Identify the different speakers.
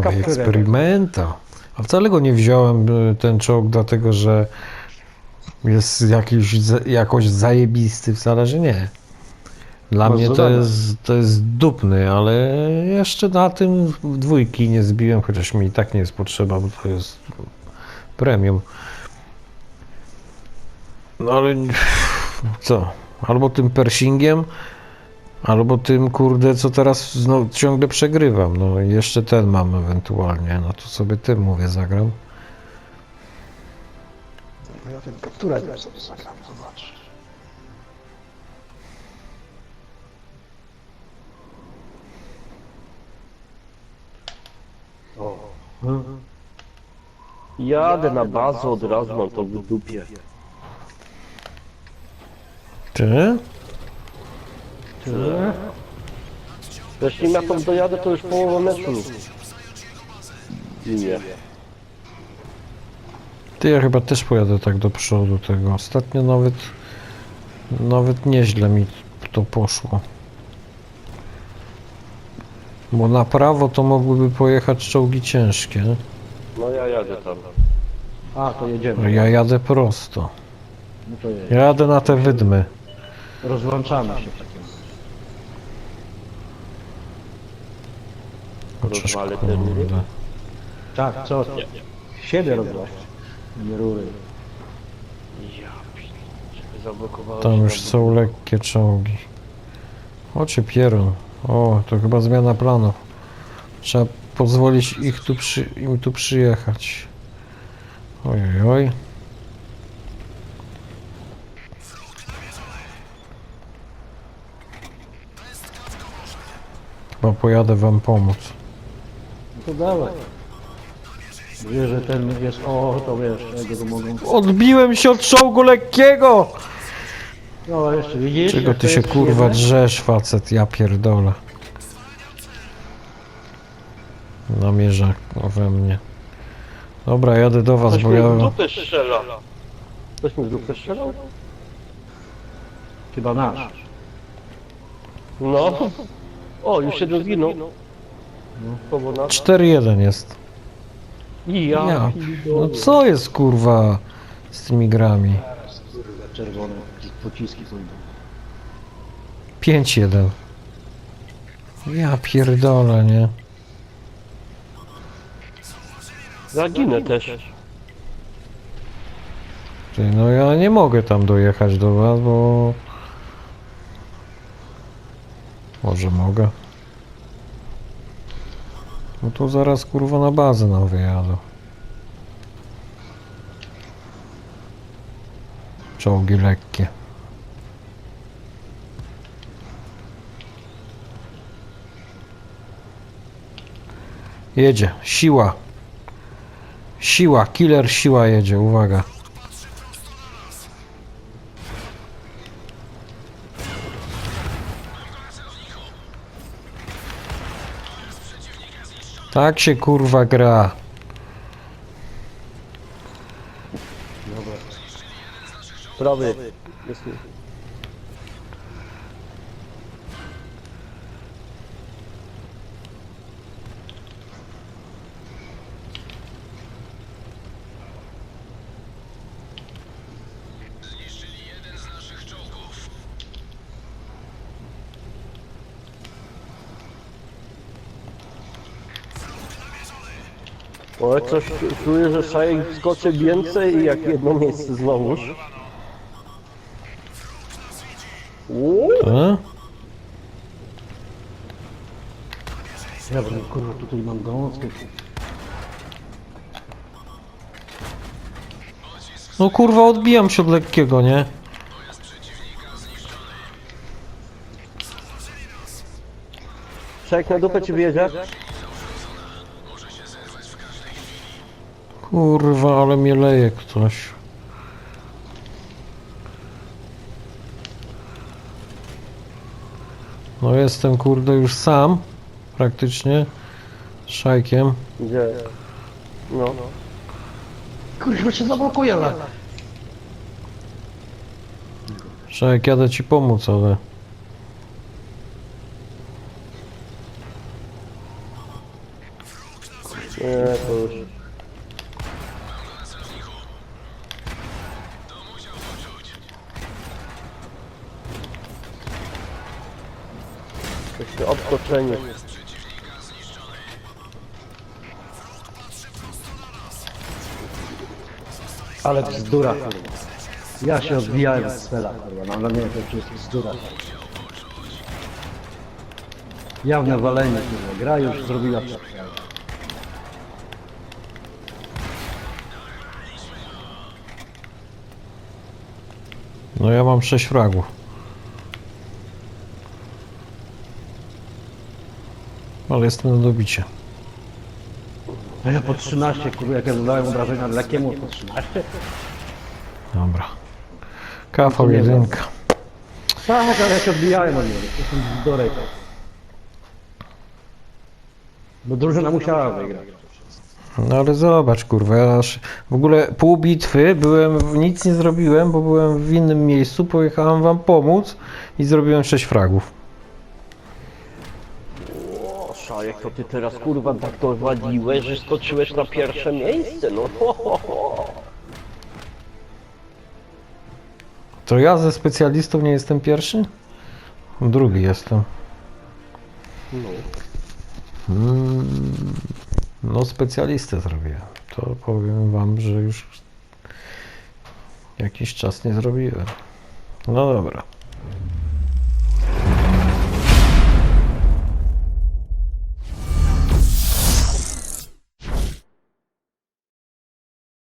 Speaker 1: Kapturę.
Speaker 2: eksperymenta. A wcale go nie wziąłem y, ten czołg, dlatego że jest jakiś, jakoś zajebisty, wcale, że nie. Dla mnie to jest, to jest dupny, ale jeszcze na tym dwójki nie zbiłem, chociaż mi i tak nie jest potrzeba, bo to jest premium. No ale co? Albo tym Pershingiem, albo tym kurde, co teraz no, ciągle przegrywam. No i jeszcze ten mam ewentualnie. No to sobie tym mówię, zagram.
Speaker 1: No ja ten kapturę też sobie zagram, zobacz.
Speaker 3: O. Jadę na bazę od razu, mam to w dupie.
Speaker 2: Ty?
Speaker 3: Tyle? Jeśli ja tam dojadę, to już połowa meczu. Nie.
Speaker 2: Ty, ja chyba też pojadę tak do przodu tego. Ostatnio nawet nawet nieźle mi to poszło. Bo na prawo to mogłyby pojechać czołgi ciężkie.
Speaker 3: No ja jadę tam.
Speaker 1: A, to jedziemy.
Speaker 2: ja jadę prosto.
Speaker 1: No to jedziemy.
Speaker 2: Ja jadę na te wydmy.
Speaker 1: Rozłączamy się w takim
Speaker 2: Chociaż,
Speaker 3: Rozwalę te rury?
Speaker 2: kurde.
Speaker 1: Tak, co? ty? Siebie. Nie rury.
Speaker 3: Ja p- zablokowałem
Speaker 2: Tam
Speaker 3: się
Speaker 2: już
Speaker 3: na-
Speaker 2: są lekkie czołgi. Ocie pierun. O, to chyba zmiana planów. Trzeba pozwolić ich tu przy, im tu przyjechać. Oj, oj, oj. Chyba pojadę wam pomóc.
Speaker 1: No to dawaj. Wiesz, że ten jest, o, to wiesz, jak go mogą...
Speaker 2: Odbiłem się od czołgu lekkiego!
Speaker 1: No, jeszcze widzisz?
Speaker 2: Czego
Speaker 1: jak
Speaker 2: ty
Speaker 1: to
Speaker 2: się
Speaker 1: jest
Speaker 2: kurwa
Speaker 1: przyjemne?
Speaker 2: drzesz, facet? Ja pierdolę. Namierza we mnie. Dobra, jadę do was,
Speaker 3: Ktoś
Speaker 2: bo
Speaker 3: mi w
Speaker 2: ja...
Speaker 3: dupę strzela. Ktoś mi w dupę strzelał?
Speaker 1: Chyba nasz.
Speaker 3: No. O, już jeden zginął. No. na...
Speaker 2: 4-1 jest.
Speaker 3: Ja,
Speaker 2: Ja.
Speaker 3: pierdolę.
Speaker 2: No co jest kurwa z tymi grami?
Speaker 1: Kurwa, czerwone pociski pójdą.
Speaker 2: 5-1. Ja pierdolę, nie?
Speaker 3: Zaginę też.
Speaker 2: Ty, no ja nie mogę tam dojechać do was, bo... Może mogę. No to zaraz kurwa na bazę nam wyjadą. Czołgi lekkie. Jedzie, siła. Siła, killer siła jedzie, uwaga. Tak się kurwa gra.
Speaker 3: Jest tu. O, coś czuję, że szajek skoczy więcej i jak jedno miejsce znowuż. Uuu,
Speaker 2: E?
Speaker 1: Ja bym, kurwa, tutaj mam gąskę.
Speaker 2: No kurwa odbijam się od lekkiego, nie?
Speaker 3: szajek na dupę ci wyjedzie?
Speaker 2: Kurwa, ale mnie leje ktoś. No jestem kurde już sam, praktycznie, z szajkiem.
Speaker 3: Gdzie? No.
Speaker 1: Kurwa, się zablokuje, ale...
Speaker 2: Szajek, jadę ci pomóc, ale...
Speaker 3: Jeszcze odskoczenie.
Speaker 1: Ale bzdura, kurwa. Ja się odbijałem z cela, kurwa, no ale nie, to jest bzdura. Jawne walenie, kurwa. Gra już zrobiła to.
Speaker 2: No ja mam 6 fragów. Ale jestem na dobicie.
Speaker 1: A ja po 13, kurwa, jak ja zadałem obrażenia lekiem, po 13.
Speaker 2: Dobra. Kafa
Speaker 1: nie
Speaker 2: jedynka.
Speaker 1: Tak, ale ja się odbijałem od niego. Są bzdury. Bo drużyna musiała wygrać.
Speaker 2: No ale zobacz, kurwa, ja aż w ogóle pół bitwy byłem, nic nie zrobiłem, bo byłem w innym miejscu, pojechałem wam pomóc i zrobiłem 6 fragów.
Speaker 3: Szajek, to ty teraz kurwa tak to waliłeś, że skoczyłeś na pierwsze miejsce, no ho, ho, ho.
Speaker 2: To ja ze specjalistów nie jestem pierwszy? Drugi jestem.
Speaker 3: No.
Speaker 2: No specjalistę zrobiłem. To powiem wam, że już jakiś czas nie zrobiłem. No dobra.